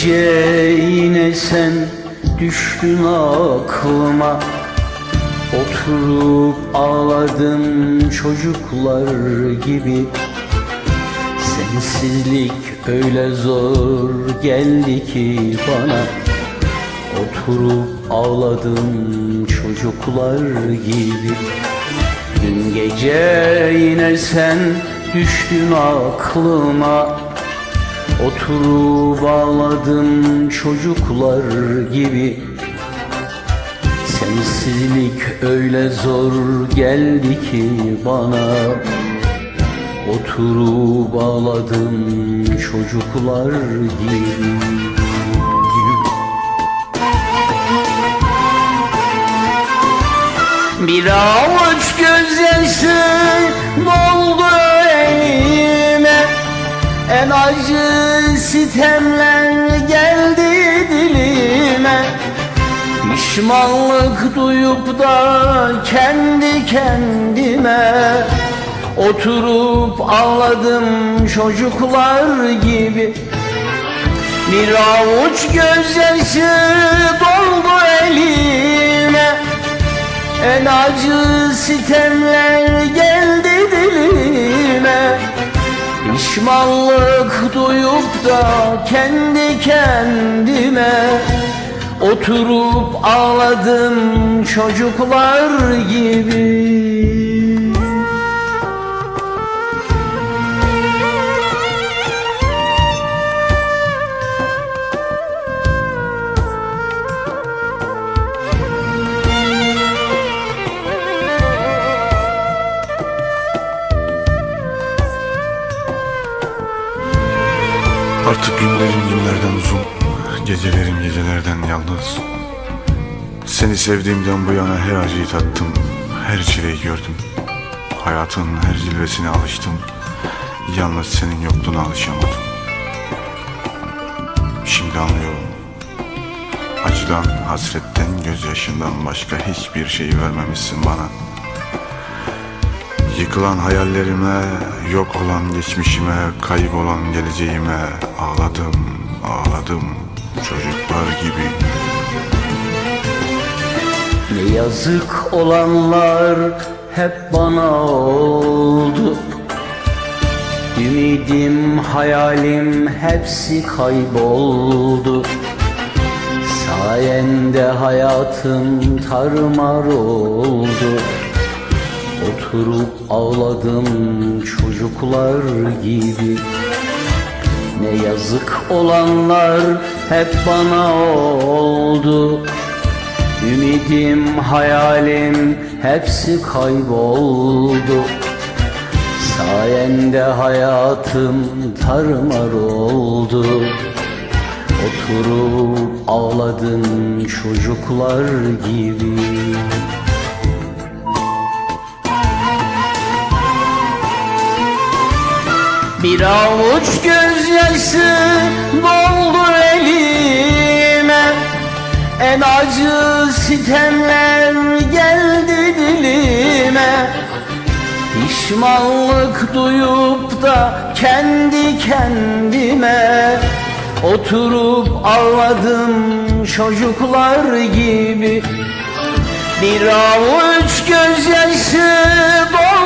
gece yine sen düştün aklıma. Oturup ağladım çocuklar gibi. Sensizlik öyle zor geldi ki bana. Oturup ağladım çocuklar gibi. Dün gece yine sen düştün aklıma Oturup ağladım çocuklar gibi. Sensizlik öyle zor geldi ki bana. Oturup ağladım çocuklar gibi. Bir avuç gözyaşı doldu elime. En acı sitemler geldi dilime. Pişmanlık duyup da kendi kendime Oturup ağladım çocuklar gibi. Bir avuç gözyaşı doldu elime. En acı sitemler geldi dilime duyup da kendi kendime Oturup ağladım çocuklar gibi Artık günlerim günlerden uzun Gecelerim gecelerden yalnız. Seni sevdiğimden bu yana her acıyı tattım Her çileyi gördüm. Hayatın her cilvesine alıştım Yalnız senin yokluğuna alışamadım. Şimdi anlıyorum Acıdan, hasretten, gözyaşından başka hiçbir şey vermemişsin bana Yıkılan hayallerime, yok olan geçmişime, kaybolan geleceğime ağladım, ağladım çocuklar gibi. Ne yazık olanlar hep bana oldu. Ümidim, hayalim hepsi kayboldu. Sayende hayatım tarmar oldu Oturup ağladım çocuklar gibi. Ne yazık olanlar hep bana oldu. Ümidim, hayalim hepsi kayboldu. Sayende hayatım tarmar oldu. Oturup ağladım çocuklar gibi Bir avuç gözyaşı doldu elime. En acı sitemler geldi dilime. Pişmanlık duyup da kendi kendime Oturup ağladım çocuklar gibi. Bir avuç gözyaşı doldu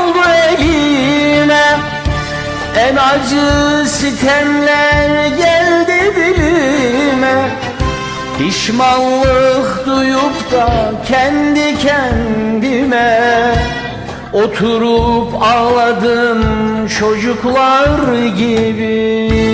en acı sitemler geldi dilime Pişmanlık duyup da kendi kendime. Oturup ağladım çocuklar gibi